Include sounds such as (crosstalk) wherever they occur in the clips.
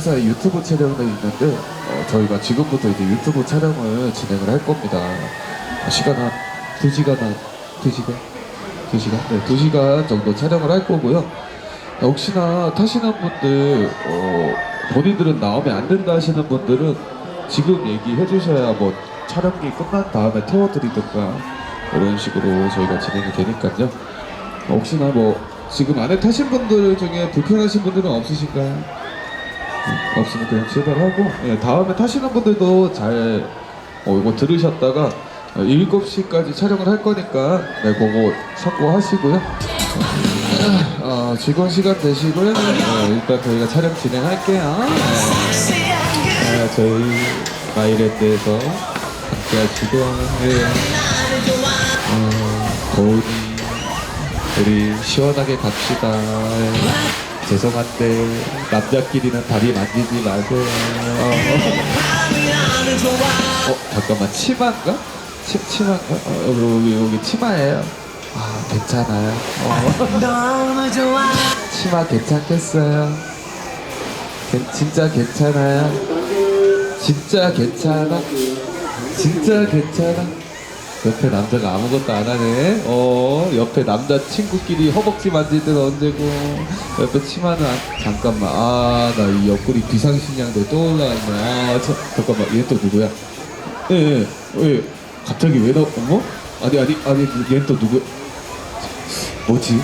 회사에 유튜브 촬영도 있는데 어, 저희가 지금부터 이제 유튜브 촬영을 진행을 할 겁니다. 어, 시간 한 2시간 한 2시간? 2시간? 네, 2시간 정도 촬영을 할 거고요. 어, 혹시나 타시는 분들 어, 본인들은 나오면 안 된다 하시는 분들은 지금 얘기해 주셔야 뭐 촬영이 끝난 다음에 태워드리든가 이런 식으로 저희가 진행이 되니까요. 어, 혹시나 뭐 지금 안에 타신 분들 중에 불편하신 분들은 없으신가요? 네, 없으면 그냥 출발하고 예, 다음에 타시는 분들도 잘 어, 이거 들으셨다가 어, 7시까지 촬영을 할 거니까 네, 그거 참고하시고요. 어, 즐거운 시간 되시고요. 네, 일단 저희가 촬영 진행할게요. 네, 네, 저희 마이랜드에서 하시고 네. 어, 더우니 우리 시원하게 갑시다. 죄송한데 남자끼리는 다리 만지지 마세요. 어, 잠깐만 치마인가? 치, 치마인가? 어, 여기 여기 치마예요. 아 괜찮아요. 어. 치마 괜찮겠어요? 괜- 진짜 괜찮아요? 진짜 괜찮아? 진짜 괜찮아? 옆에 남자가 아무것도 안 하네. 어, 옆에 남자 친구끼리 허벅지 만질 때는 언제고. 옆에 치마는 안, 잠깐만. 아, 나 이 옆구리 비상식량도 또 올라왔네. 아, 저, 잠깐만. 얘 또 누구야? 예, 예, 예. 갑자기 왜 나, 어머? 아니, 아니, 아니, 얘 또 누구? 뭐지?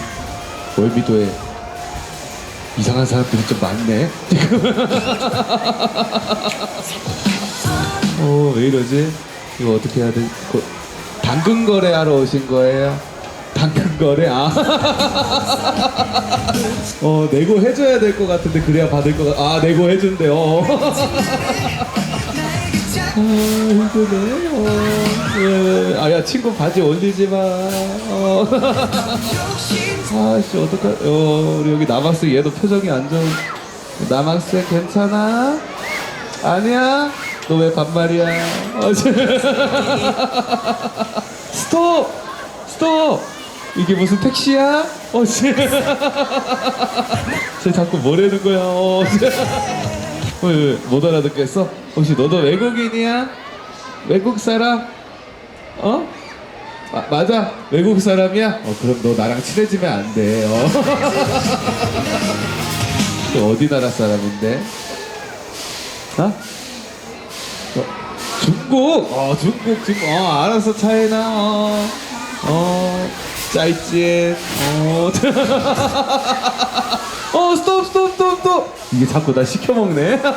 월미도에 이상한 사람들이 좀 많네. (laughs) 어, 왜 이러지? 이거 어떻게 해야 돼? 그, 당근 거래하러 오신 거예요? 당근 거래? 아. (laughs) 어, 내고 해줘야 될 것 같은데, 그래야 받을 것 같, 아, 내고 해준대, 어. 아, 힘드네, 어. 예. 아, 야, 친구 바지 올리지 마. 어. 아 씨, 어떡하, 어, 우리 여기 남학생 얘도 표정이 안 좋은. 남학생 괜찮아? 아니야? 너 왜 반말이야? 어, (laughs) 저- 스톱! 스톱! 이게 무슨 택시야? 어, 쟤. 쟤 자꾸 뭐라는 거야? 어, 쟤. 왜, 왜, 못 알아듣겠어? 혹시 너도 외국인이야? 외국 사람? 어? 아, 맞아. 외국 사람이야? 어, 그럼 너 나랑 친해지면 안 돼. 어. (laughs) 너 어디 나라 사람인데? 어? 어, 중국! 어, 중국, 중국. 어, 알았어, 차이나. 어, 어, 짜이찌엔. 어, (laughs) 어, 스톱, 스톱, 스톱, 스톱. 이게 자꾸 나 시켜먹네. (laughs)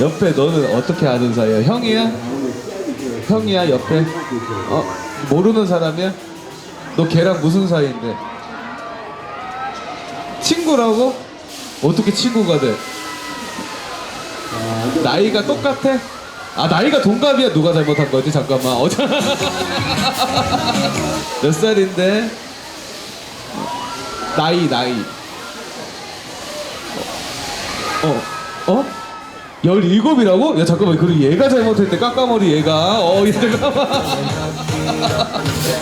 옆에 너는 어떻게 아는 사이야? 형이야? 형이야, 옆에? 어, 모르는 사람이야? 너 걔랑 무슨 사이인데? 친구라고? 어떻게 친구가 돼? 나이가 똑같아? 아 나이가 동갑이야. 누가 잘못한 거지? 잠깐만. 어, (laughs) 몇 살인데? 나이 나이. 어 어? 17이라고? 야 잠깐만. 그리고 얘가 잘못했대. 깎아머리 얘가. 어얘 잠깐만 (laughs)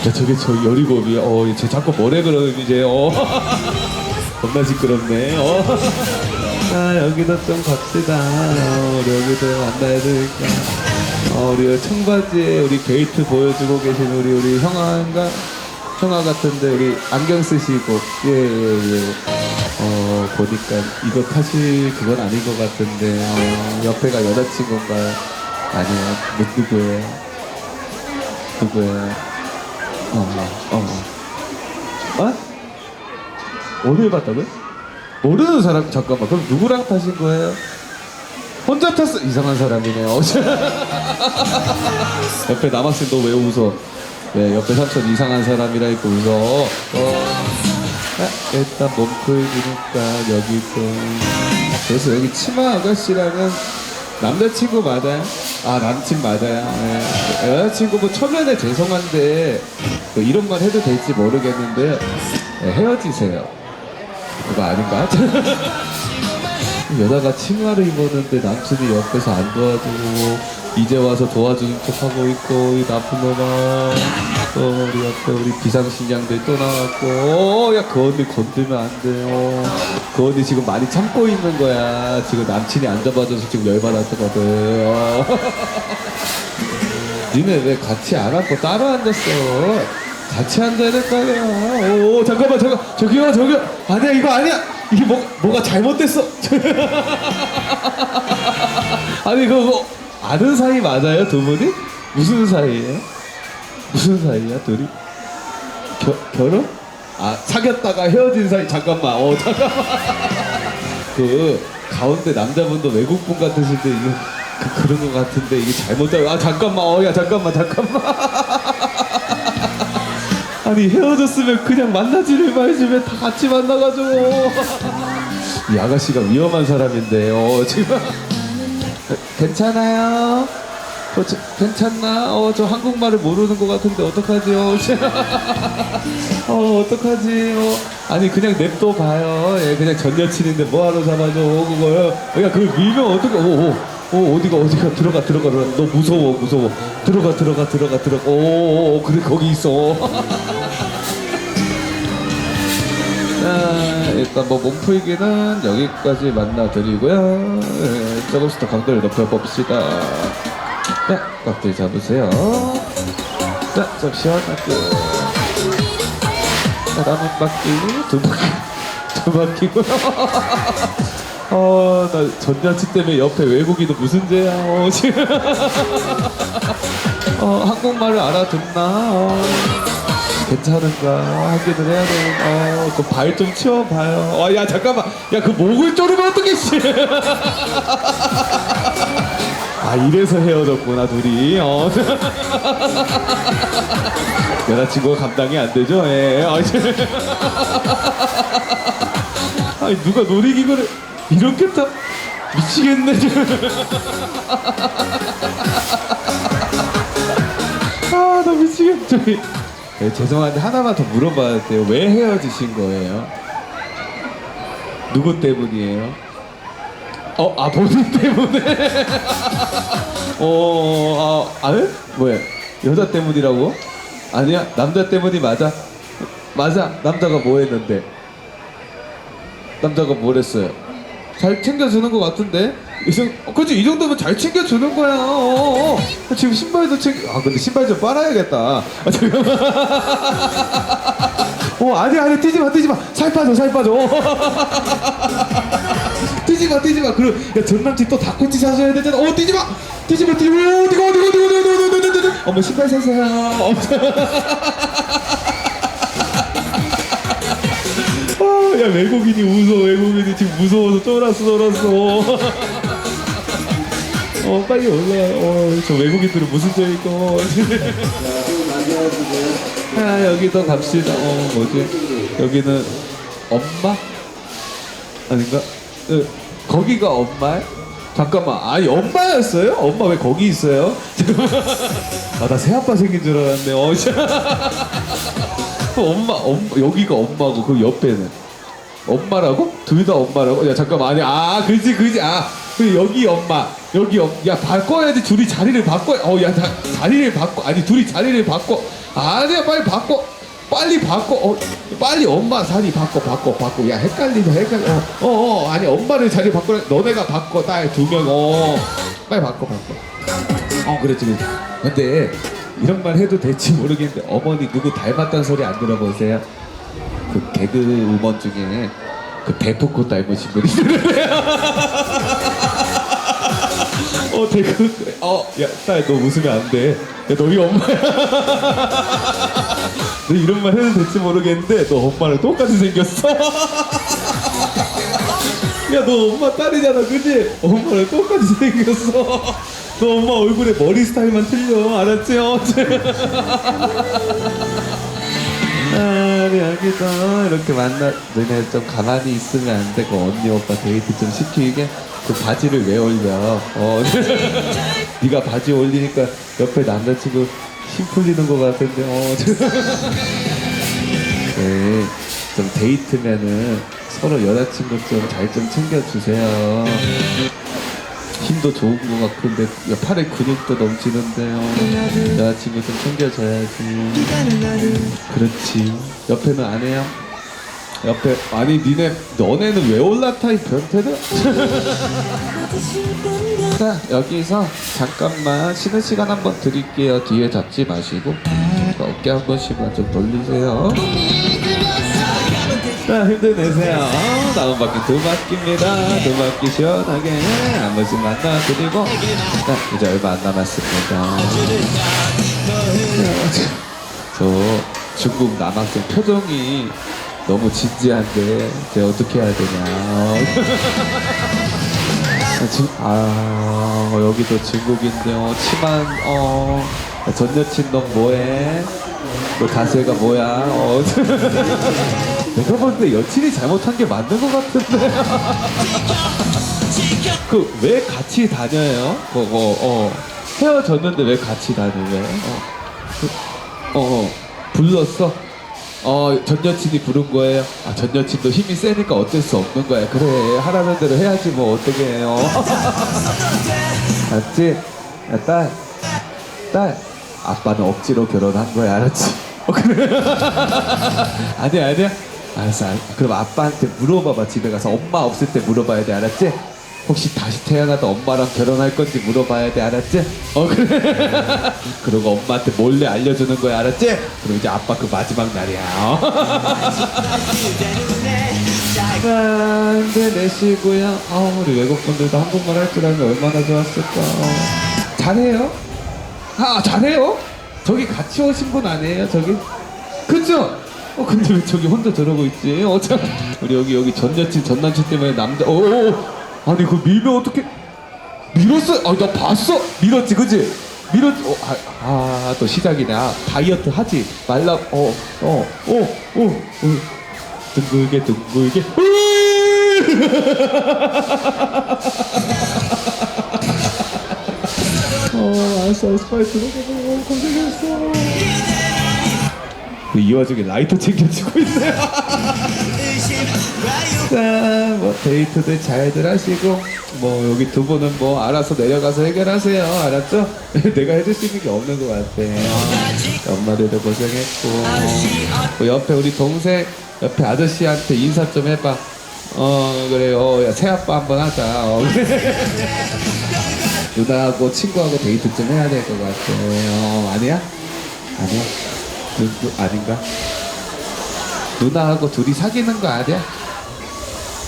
야 저게 저 17이야. 어쟤 자꾸 뭐래 그러는 이제 어 (laughs) 겁나 시끄럽네 어 (laughs) 아, 여기도 좀 갑시다. 어, 우리 여기도 만나야 되니까. 어, 우리 청바지에 우리 게이트 보여주고 계신 우리, 우리 형아인가? 형아 같은데, 우리 안경 쓰시고. 예, 예, 예. 어, 보니까 이거 타실 그건 아닌 것 같은데, 어, 옆에가 여자친구인가요? 아니요. 누, 누구예요? 누구예요? 어, 어. 어? 오늘 봤다고요? 모르는 사람 잠깐만 그럼 누구랑 타신 거예요? 혼자 탔어 이상한 사람이네요 (laughs) 옆에 남학생 너 왜 웃어? 네 옆에 삼촌 이상한 사람이라 있고 웃어 어. 아, 일단 몸풀기니까 여기도 그래서 여기 치마 아가씨랑은 남자친구 맞아요? 아 남친 맞아요 네. 여자친구 뭐 초면에 죄송한데 뭐 이런 말 해도 될지 모르겠는데 네, 헤어지세요 그거 아닌가? (laughs) 여자가 치마를 입었는데 남친이 옆에서 안 도와주고 이제 와서 도와주는 척하고 있고 이 나쁜 놈아. 또 우리 옆에 우리 비상식량들 또 나왔고. 야그 언니 건들면 안 돼요. 그 언니 지금 많이 참고 있는 거야. 지금 남친이 안 잡아줘서 지금 열받았거든. 어. (laughs) 니네 왜 같이 안 앉고 따로 앉았어 같이 앉아야 될 거 아니야 오 잠깐만 잠깐 저기요 저기요 아니야 이거 아니야 이게 뭐, 뭐가 잘못됐어 (laughs) 아니 그거 아는 사이 맞아요 두 분이? 무슨 사이예요? 무슨 사이야 둘이? 겨, 결혼? 아 사귀었다가 헤어진 사이 잠깐만 어 잠깐만 (laughs) 그 가운데 남자분도 외국분 같으신데 이게 그, 그런 것 같은데 이게 잘못 아 잠깐만 어 야 잠깐만 잠깐만 (laughs) 아니 헤어졌으면 그냥 만나지를 말지 왜 다 같이 만나가지고 이 아가씨가 위험한 사람인데 어 지금 괜찮아요? 어, 저, 괜찮나? 어, 저 한국말을 모르는 것 같은데 어떡하지요? (laughs) 어, 어떡하지? 어, 아니, 그냥 냅둬 봐요. 예, 그냥 전 여친인데 뭐하러 잡아줘, 그거요. 야, 그걸 밀면 어떡해. 오, 오, 오, 어디가, 어디가. 들어가, 들어가, 들어가. 너 무서워, 무서워. 들어가, 들어가, 들어가, 들어가. 오, 그래, 거기 있어. 자, (laughs) 일단 뭐 몸풀기는 여기까지 만나드리고요. 예, 조금씩 더 강도를 높여봅시다. 자, 깍들 잡으세요. 자, 좀 시원하게. 자, 남은 바퀴 두 바퀴, 두 바퀴고요. (laughs) 어, 나 전자치 때문에 옆에 외국인은 무슨 죄야, 어, 지금. (laughs) 어, 한국말을 알아듣나? 어. 괜찮은가 확인을 해야 되는 어, 그 발 좀 치워봐요. 어, 야 잠깐만, 야 그 목을 조르면 어떡해 씨. (laughs) 아 이래서 헤어졌구나 둘이. 어. (laughs) 여자친구가 감당이 안 되죠? 예. 아, 누가 놀이기구를 이렇게 타 미치겠네. 아, 나 미치겠다. 저기. 네, 죄송한데 하나만 더 물어봐도 돼요. 왜 헤어지신 거예요? 누구 때문이에요? 어, 아, 본인 때문에? 어, 아, 아, 에? 뭐야? 여자 때문이라고? 아니야, 남자 때문이 맞아. 맞아, 남자가 뭐 했는데? 남자가 뭘 했어요? 잘 챙겨주는 것 같은데? 이 정, 어, 그치, 이 정도면 잘 챙겨주는 거야. 어, 어, 어. 지금 신발도 챙겨, 아, 근데 신발 좀 빨아야겠다. 아, 잠깐만. (laughs) 어, 아니, 아니, 뛰지 마, 뛰지 마. 살 빠져, 살 빠져. (laughs) 뛰지 마, 뛰지 마. 그럼, 야, 전 남친 또 닭꼬치 사줘야 되잖아. 어, 뛰지 마! 뛰지 마, 뛰지 마. 어디가, 어디가, 어디가, 어디가, 어디가, 어디가, 어디가, 어디가. 어머, 신발 사세요. 야 외국인이 웃어 외국인이 지금 무서워서 쫄았어 쫄았어. 어 빨리 올라와 어, 저 외국인들은 무슨 죄일까? 아 여기도 갑시다. 어 뭐지? 여기는 엄마? 아닌가? 어, 거기가 엄마 잠깐만. 아니 엄마였어요? 엄마 왜 거기 있어요? (laughs) 아나 새아빠 생긴 줄 알았네. 어 씨. (laughs) 엄마, 엄 여기가 엄마고 그 옆에는 엄마라고? 둘 다 엄마라고? 야 잠깐만. 아니 아 그지 그지. 아그 여기 엄마. 여기 엄, 야 바꿔야지. 둘이 자리를 바꿔. 어야 자리를 바꿔. 아니 둘이 자리를 바꿔. 아니야 빨리 바꿔. 빨리 바꿔. 어 빨리 엄마 자리 바꿔 바꿔 바꿔. 야 헷갈리다 헷갈려 어어 어, 아니 엄마를 자리 바꿔. 너네가 바꿔 딸 두 명어. 빨리 바꿔 바꿔. 어 그렇지 그렇지. 근데 이런 말 해도 될지 모르겠는데 어머니 누구 닮았다는 소리 안 들어보세요? 그 개그 우먼 중에 그 대포코 닮으신 분이 있는데. 어 대그 어야 딸 너 웃으면 안 돼 야 너희 엄마야 너 이런 말 해도 될지 모르겠는데 너 엄마랑 똑같이 생겼어. 야 너 엄마 딸이잖아 그지? 엄마랑 똑같이 생겼어. 너 엄마 얼굴에 머리 스타일만 틀려. 알았지? 어, 아 (laughs) 니 여기도 이렇게 만나 너네 좀 가만히 있으면 안 되고 언니 오빠 데이트 좀 시키게? 그 바지를 왜 올려? 어. (laughs) 네가 바지 올리니까 옆에 남자친구 힘 풀리는 것 같은데 어. (laughs) 네, 좀 데이트면은 서로 여자친구 좀 잘 좀 챙겨주세요. 힘도 좋은 것 같은데 야, 팔에 근육도 넘치는데요. 여자친구 좀 챙겨줘야지. 그렇지. 옆에는 안 해요? 옆에 아니 니네 너네는 왜 올라타 이 변태들? (laughs) 자 여기서 잠깐만 쉬는 시간 한번 드릴게요. 뒤에 잡지 마시고 어깨 한 번씩만 좀 돌리세요. 자 힘내세요. 다음 바퀴 두 바퀴입니다. 두 바퀴 시원하게 한 번씩 만나드리고 자 이제 얼마 안 남았습니다. 저 중국 남학생 표정이 너무 진지한데 제가 어떻게 해야 되냐. 아, 지, 아 여기도 중국인데요. 치만 어전 여친 넌 뭐해? 너 자세가 뭐야? 어. 내가 볼 때 여친이 잘못한 게 맞는 것 같은데. (laughs) 그 왜 같이 다녀요? 그거 어 헤어졌는데 왜 같이 다녀 왜? 어. 그, 어, 어 불렀어? 어, 전 여친이 부른 거예요. 아, 전 여친도 힘이 세니까 어쩔 수 없는 거야. 그래, 하라는 대로 해야지 뭐 어떻게 해요. (laughs) 알았지? 야, 딸, 딸, 아빠는 억지로 결혼한 거야, 알았지? 어, 그래. (laughs) 아니야, 아니야. 알았어, 알았어. 그럼 아빠한테 물어봐봐. 집에 가서 엄마 없을 때 물어봐야 돼, 알았지? 혹시 다시 태어나도 엄마랑 결혼할 건지 물어봐야 돼, 알았지? 어, 그래. (laughs) 그리고 엄마한테 몰래 알려주는 거야, 알았지? 그리고 이제 아빠 그 마지막 날이야. 어? 아, 네, 내시고요. 아, 우리 외국 분들도 한국말 할 줄 알면 얼마나 좋았을까. 어. 잘해요? 아, 잘해요? 저기 같이 오신 분 아니에요, 저기? 그죠? 어, 근데 왜 저기 혼자 저러고 있지? 어, 참. 우리 여기, 여기 전 여친, 전 남친 때문에 남자, 어, 어, 어. 아니, 그 밀면 어떻게. 밀었어? 아, 나 봤어? 밀었지, 그지? 밀었지? 어, 아, 아, 또 시작이네. 아, 다이어트 하지. 말라, 어, 어, 어, 어, 어. 둥글게, 둥글게. (laughs) 어, 알았어, 빨리 들어가고, 고생했어. 이 와중에 라이터 챙겨주고 있네요. 자, 뭐 데이트들 잘들 하시고, 뭐 여기 두 분은 뭐 알아서 내려가서 해결하세요. 알았죠? (laughs) 내가 해줄 수 있는 게 없는 것 같아. 엄마들도 고생했고, 뭐 옆에 우리 동생, 옆에 아저씨한테 인사 좀 해봐. 어, 그래, 어, 야, 새아빠 한번 하자. 어, 그래. (laughs) 누나하고 친구하고 데이트 좀 해야 될 것 같아. 어, 아니야? 아니야? 누, 누, 아닌가? 누나하고 둘이 사귀는 거 아니야?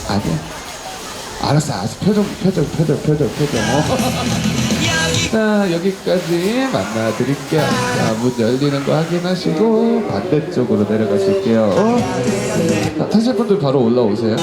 아니야? 알았어, 알았어. 표정, 표정, 표정, 표정, 표정. 어. (laughs) 자, 여기까지 만나드릴게요. 자, 문 열리는 거 확인하시고 반대쪽으로 내려가실게요. 어? 자, 타실 분들 바로 올라오세요.